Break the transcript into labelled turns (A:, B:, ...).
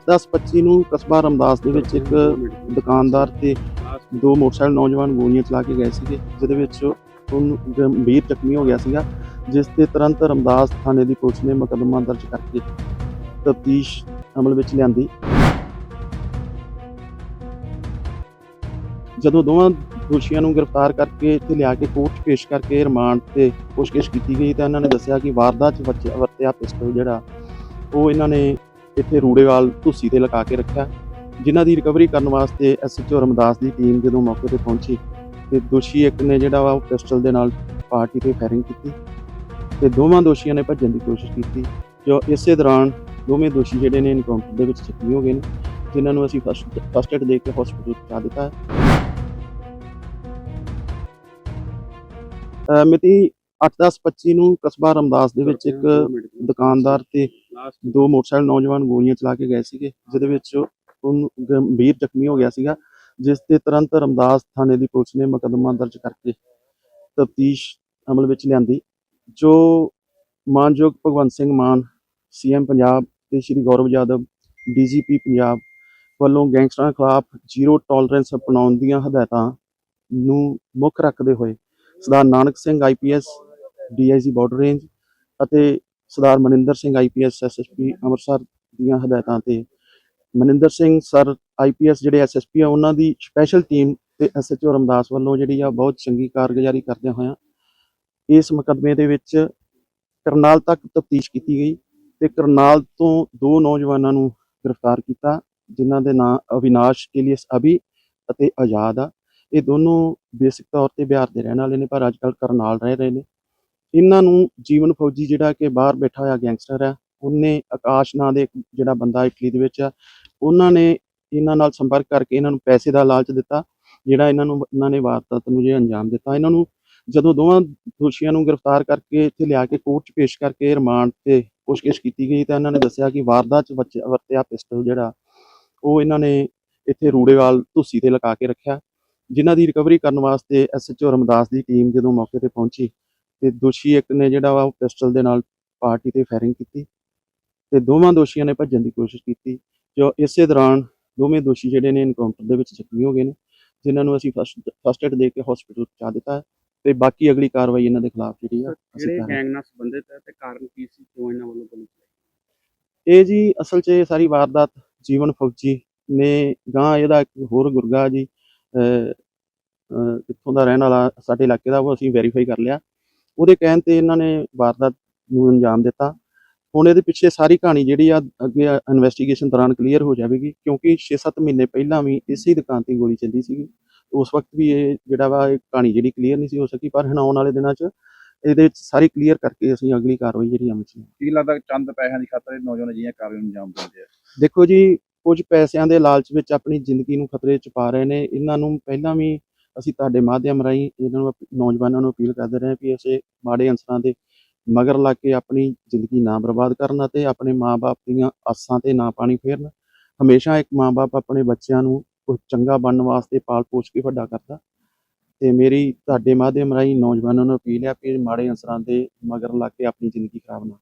A: 10-25 ਨੂੰ ਕਸਬਾ ਰਮਦਾਸ ਦੇ ਵਿੱਚ ਇੱਕ ਦੁਕਾਨਦਾਰ ਤੇ ਦੋ ਮੋਟਰਸਾਈਕਲ ਨੌਜਵਾਨ ਗੋਲੀਆਂ ਚਲਾ ਕੇ ਗਏ ਸੀਗੇ, ਜਿਹਦੇ ਵਿੱਚ ਉਹਨੂੰ ਗੰਭੀਰ ਜ਼ਖਮੀ ਹੋ ਗਿਆ ਸੀਗਾ, ਜਿਸ ਤੇ ਤੁਰੰਤ ਰਮਦਾਸ ਥਾਣੇ ਦੀ ਪੁਲਿਸ ਨੇ ਮੁਕੱਦਮਾ ਦਰਜ ਕਰਕੇ ਤਫਤੀਸ਼ ਅਮਲ ਵਿੱਚ ਲਿਆਂਦੀ। ਜਦੋਂ ਦੋਵਾਂ ਦੋਸ਼ੀਆਂ ਨੂੰ ਗ੍ਰਿਫਤਾਰ ਕਰਕੇ ਇੱਥੇ ਲਿਆ ਕੇ ਕੋਰਟ 'ਚ ਪੇਸ਼ ਕਰਕੇ ਰਿਮਾਂਡ ਤੇ ਪੁੱਛਗਿੱਛ ਕੀਤੀ ਗਈ, ਤਾਂ ਇਹਨਾਂ ਨੇ ਦੱਸਿਆ ਕਿ ਵਾਰਦਾਤ 'ਚ ਵਰਤਿਆ- ਵਰਤਿਆ ਪਿਸਟਲ ਜਿਹੜਾ, ਉਹ ਇਹਨਾਂ ਨੇ ਇੱਥੇ ਰੂੜੇਵਾਲ ਧੁੱਸੀ ਤੇ ਲਗਾ ਕੇ ਰੱਖਿਆ। ਜਿਨ੍ਹਾਂ ਦੀ ਰਿਕਵਰੀ ਕਰਨ ਵਾਸਤੇ ਐਸਐਚਓ ਰਮਦਾਸ ਦੀ ਟੀਮ ਜਦੋਂ ਮੌਕੇ ਤੇ ਪਹੁੰਚੀ ਤੇ ਦੋਸ਼ੀ ਇੱਕ ਨੇ ਜਿਹੜਾ ਵਾ ਉਹ ਪਿਸਟਲ ਦੇ ਨਾਲ ਪਾਰਟੀ ਤੇ ਫਾਇਰਿੰਗ ਕੀਤੀ ਤੇ ਦੋਵਾਂ ਦੋਸ਼ੀਆਂ ਨੇ ਭੱਜਣ ਦੀ ਕੋਸ਼ਿਸ਼ ਕੀਤੀ, ਜੋ ਇਸੇ ਦੌਰਾਨ ਦੋਵੇਂ ਦੋਸ਼ੀ ਜਿਹੜੇ ਨੇ ਇਨਕਾਊਂਟਰ ਦੇ ਵਿੱਚ ਜ਼ਖਮੀ ਹੋ ਗਏ ਨੇ, ਜਿਨ੍ਹਾਂ ਨੂੰ ਅਸੀਂ ਫਸਟ ਏਡ ਦੇ ਕੇ ਹਸਪੀਟਲ ਪਹੁੰਚਾ ਦਿੱਤਾ। ਹੈ ਮਿਤੀ 8/10/25 ਨੂੰ ਕਸਬਾ ਰਮਦਾਸ ਦੇ ਵਿੱਚ ਇੱਕ ਦੁਕਾਨਦਾਰ ਤੇ ਦੋ ਮੋਟਰਸਾਈਕਲ ਨੌਜਵਾਨ ਗੋਲੀਆਂ ਚਲਾ ਕੇ ਗਏ ਸੀਗੇ, ਜਿਹਦੇ ਵਿੱਚ ਉਹਨੂੰ ਗੰਭੀਰ ਜ਼ਖਮੀ ਹੋ ਗਿਆ ਸੀਗਾ, ਜਿਸ ਤੇ ਤੁਰੰਤ ਰਮਦਾਸ ਥਾਣੇ ਦੀ ਪੁਲਿਸ ਨੇ ਮੁਕੱਦਮਾ ਦਰਜ ਕਰਕੇ ਤਫਤੀਸ਼ ਅਮਲ ਵਿੱਚ ਲਿਆਂਦੀ, ਜੋ ਮਾਨਯੋਗ ਭਗਵੰਤ ਸਿੰਘ ਮਾਨ, ਸੀਐਮ ਪੰਜਾਬ ਤੇ ਸ਼੍ਰੀ ਗੌਰਵ ਯਾਦਵ, ਡੀਜੀਪੀ ਪੰਜਾਬ ਵੱਲੋਂ ਗੈਂਗਸਟਰਾਂ ਖਿਲਾਫ ਜ਼ੀਰੋ ਟੋਲਰੈਂਸ ਅਪਣਾਉਣ ਦੀਆਂ ਹਦਾਇਤਾਂ ਨੂੰ ਮੁੱਖ ਰੱਖਦੇ ਹੋਏ, Sardar Nanak Singh IPS DIG border range ਅਤੇ ਸਰਦਾਰ ਮਨਿੰਦਰ ਸਿੰਘ ਆਈਪੀਐਸ ਐਸਐਸਪੀ ਅੰਮ੍ਰਿਤਸਰ ਦੀਆਂ ਹਦਾਇਤਾਂ ਤੇ। ਮਨਿੰਦਰ ਸਿੰਘ, ਸਰ ਆਈਪੀਐਸ ਜਿਹੜੇ ਐਸਐਸਪੀ ਆ, ਉਹਨਾਂ ਦੀ ਸਪੈਸ਼ਲ ਟੀਮ ਤੇ ਐਸਐਚਓ ਰਮਦਾਸ ਵੱਲੋਂ ਜਿਹੜੀ ਆ, ਬਹੁਤ ਚੰਗੀ ਕਾਰਗੁਜ਼ਾਰੀ ਕਰਦਿਆਂ ਹੋਇਆਂ ਇਸ ਮੁਕੱਦਮੇ ਦੇ ਵਿੱਚ ਕਰਨਾਲ ਤੱਕ ਤਫਤੀਸ਼ ਕੀਤੀ ਗਈ ਤੇ ਕਰਨਾਲ ਤੋਂ ਦੋ ਨੌਜਵਾਨਾਂ ਨੂੰ ਗ੍ਰਿਫਤਾਰ ਕੀਤਾ, ਜਿਨ੍ਹਾਂ ਦੇ ਨਾਂ ਅਵਿਨਾਸ਼ ਏਲੀਅਸ ਅਭੀ ਅਤੇ ਆਜ਼ਾਦ ਆ। ਇਹ ਦੋਨੋਂ ਬੇਸਿਕ ਤੌਰ ਤੇ ਬਿਹਾਰ ਦੇ ਰਹਿਣ ਵਾਲੇ ਨੇ, ਪਰ ਅੱਜ ਕੱਲ੍ਹ ਕਰਨਾਲ ਰਹਿ ਰਹੇ ਨੇ। ਇਹਨਾਂ ਨੂੰ ਜੀਵਨ ਫੌਜੀ ਜਿਹੜਾ ਕਿ ਬਾਹਰ ਬੈਠਾ ਹੋਇਆ ਗੈਂਗਸਟਰ ਹੈ, ਉਹਨੇ ਆਕਾਸ਼ ਨਾਂ ਦੇ ਜਿਹੜਾ ਬੰਦਾ ਇਟਲੀ ਦੇ ਵਿੱਚ ਆ, ਉਹਨਾਂ ਨੇ ਇਹਨਾਂ ਨਾਲ ਸੰਪਰਕ ਕਰਕੇ ਇਹਨਾਂ ਨੂੰ ਪੈਸੇ ਦਾ ਲਾਲਚ ਦਿੱਤਾ, ਜਿਹੜਾ ਇਹਨਾਂ ਨੂੰ, ਇਹਨਾਂ ਨੇ ਵਾਰਦਾਤ ਨੂੰ ਜੇ ਅੰਜਾਮ ਦਿੱਤਾ। ਇਹਨਾਂ ਨੂੰ ਜਦੋਂ ਦੋਵਾਂ ਦੋਸ਼ੀਆਂ ਨੂੰ ਗ੍ਰਿਫਤਾਰ ਕਰਕੇ ਇੱਥੇ ਲਿਆ ਕੇ ਕੋਰਟ 'ਚ ਪੇਸ਼ ਕਰਕੇ ਰਿਮਾਂਡ ਤੇ ਪੁੱਛਗਿੱਛ ਕੀਤੀ ਗਈ ਤਾਂ ਇਹਨਾਂ ਨੇ ਦੱਸਿਆ ਕਿ ਵਾਰਦਾਤ 'ਚ ਵਰਤਿਆ- ਵਰਤਿਆ ਪਿਸਟਲ ਜਿਹੜਾ, ਉਹ ਇਹਨਾਂ ਨੇ ਇੱਥੇ ਰੂੜੇਵਾਲ ਧੁੱਸੀ ਤੇ ਲਗਾ ਕੇ ਰੱਖਿਆ, ਜਿਨ੍ਹਾਂ ਦੀ ਰਿਕਵਰੀ ਕਰਨ ਵਾਸਤੇ ਐਸਐਚਓ ਰਮਦਾਸ ਦੀ ਟੀਮ ਜਦੋਂ ਮੌਕੇ ਤੇ ਪਹੁੰਚੀ ਤੇ ਦੋਸ਼ੀ ਇੱਕ ਨੇ ਜਿਹੜਾ ਵਾ ਉਹ ਪਿਸਟਲ ਦੇ ਨਾਲ ਪਾਰਟੀ ਤੇ ਫਾਇਰਿੰਗ ਕੀਤੀ ਤੇ ਦੋਵਾਂ ਦੋਸ਼ੀਆਂ ਨੇ ਭੱਜਣ ਦੀ ਕੋਸ਼ਿਸ਼ ਕੀਤੀ ਜੋ ਇਸੇ ਦੌਰਾਨ ਦੋਵੇਂ ਦੋਸ਼ੀ ਜਿਹੜੇ ਨੇ ਇਨਕਾਊਂਟਰ ਦੇ ਵਿੱਚ ਜ਼ਖਮੀ ਹੋ ਗਏ ਨੇ ਜਿਨ੍ਹਾਂ ਨੂੰ ਅਸੀਂ ਫਸਟ ਫਸਟ ਏਡ ਦੇ ਕੇ ਹਸਪੀਟਲ ਪਹੁੰਚਾ ਦਿੱਤਾ ਹੈ ਤੇ ਬਾਕੀ ਅਗਲੀ ਕਾਰਵਾਈ ਇਹਨਾਂ ਦੇ ਖਿਲਾਫ ਜਿਹੜੀ ਆ ਅਸੀਂ
B: ਜਿਹੜੇ। ਗੈਂਗ ਨਾਲ ਸੰਬੰਧਿਤ ਹੈ ਤੇ ਕਾਰਨ ਕੀ ਸੀ ਕਿਉਂ ਇਹਨਾਂ ਵੱਲੋਂ ਗੋਲੀ ਚਲਾਈ
A: ਇਹ ਜੀ ਅਸਲ 'ਚ ਇਹ ਸਾਰੀ ਵਾਰਦਾਤ ਜੀਵਨ ਫੌਜੀ ਨੇ ਗਾਂ ਇਹਦਾ ਇੱਕ ਹੋਰ ਗੁਰਗਾ ਜੀ ਇੱਥੋਂ ਦਾ ਰਹਿਣ ਵਾਲਾ ਸਾਡੇ ਇਲਾਕੇ ਦਾ ਉਹ ਅਸੀਂ ਵੈਰੀਫਾਈ ਕਰ ਲਿਆ ਉਹਦੇ ਕਹਿਣ ਤੇ ਇਹਨਾਂ ਨੇ ਵਾਰਦਾਤ ਨੂੰ ਅੰਜਾਮ ਦਿੱਤਾ। ਹੁਣ ਇਹਦੇ ਪਿੱਛੇ ਸਾਰੀ ਕਹਾਣੀ ਜਿਹੜੀ ਆ ਅੱਗੇ ਇਨਵੈਸਟੀਗੇਸ਼ਨ ਦੌਰਾਨ ਕਲੀਅਰ ਹੋ ਜਾਵੇਗੀ ਕਿਉਂਕਿ 6-7 ਮਹੀਨੇ ਪਹਿਲਾਂ ਵੀ ਇਸੇ ਦੁਕਾਨ ਤੇ ਗੋਲੀ ਚੱਲੀ ਸੀਗੀ। ਉਸ ਵਕਤ ਵੀ ਇਹ ਜਿਹੜਾ ਵਾ ਇਹ ਕਹਾਣੀ ਜਿਹੜੀ ਕਲੀਅਰ ਨਹੀਂ ਸੀ ਹੋ ਸਕੀ ਪਰ ਹੁਣ ਆਉਣ ਵਾਲੇ ਦਿਨਾਂ 'ਚ ਇਹਦੇ ਵਿੱਚ ਸਾਰੀ ਕਲੀਅਰ ਕਰਕੇ ਅਸੀਂ ਅਗਲੀ ਕਾਰਵਾਈ ਜਿਹੜੀ ਅਮਲ 'ਚ
C: ਕੀ ਲੱਗਦਾ ਚੰਦ ਪੈਸਿਆਂ ਦੀ ਖਾਤਰ ਇਹ ਨੌਜਵਾਨ ਅਜਿਹੀਆਂ ਕਾਰਵਾਈਆਂ ਨੂੰ ਅੰਜਾਮ ਦਿੰਦੇ ਆ?
A: ਦੇਖੋ ਜੀ ਕੁਝ ਪੈਸਿਆਂ ਦੇ ਲਾਲਚ ਵਿੱਚ ਆਪਣੀ ਜ਼ਿੰਦਗੀ ਨੂੰ ਖਤਰੇ 'ਚ ਪਾ ਰਹੇ ਨੇ। ਇਹਨਾਂ ਨੂੰ ਪਹਿਲਾਂ ਵੀ ਅਸੀਂ ਤੁਹਾਡੇ ਮਾਧਿਅਮ ਰਾਹੀਂ ਇਹਨਾਂ ਨੂੰ ਅਪ- ਨੌਜਵਾਨਾਂ ਨੂੰ ਅਪੀਲ ਕਰਦੇ ਰਹੇ ਵੀ ਅਸੀਂ ਮਾੜੇ ਅੰਸਰਾਂ ਦੇ ਮਗਰ ਲੱਗ ਕੇ ਆਪਣੀ ਜ਼ਿੰਦਗੀ ਨਾ ਬਰਬਾਦ ਕਰਨ ਅਤੇ ਆਪਣੇ ਮਾਪੇ ਦੀਆਂ ਆਸਾਂ ਤੇ ਨਾ ਪਾਣੀ ਫੇਰਨ। ਹਮੇਸ਼ਾ ਇੱਕ ਮਾਪੇ ਆਪਣੇ ਬੱਚਿਆਂ ਨੂੰ ਕੁਝ ਚੰਗਾ ਬਣਨ ਵਾਸਤੇ ਪਾਲ ਪੋਸ਼ ਕੇ ਵੱਡਾ ਕਰਦਾ। ਤੇ ਮੇਰੀ, ਤੁਹਾਡੇ ਮਾਧਿਅਮ ਰਾਹੀਂ ਨੌਜਵਾਨਾਂ ਨੂੰ ਅਪੀਲ ਹੈ ਕਿ ਮਾੜੇ ਅੰਸਰਾਂ ਦੇ ਮਗਰ ਲੱਗ ਕੇ ਆਪਣੀ ਜ਼ਿੰਦਗੀ ਖਰਾਬ ਨਾ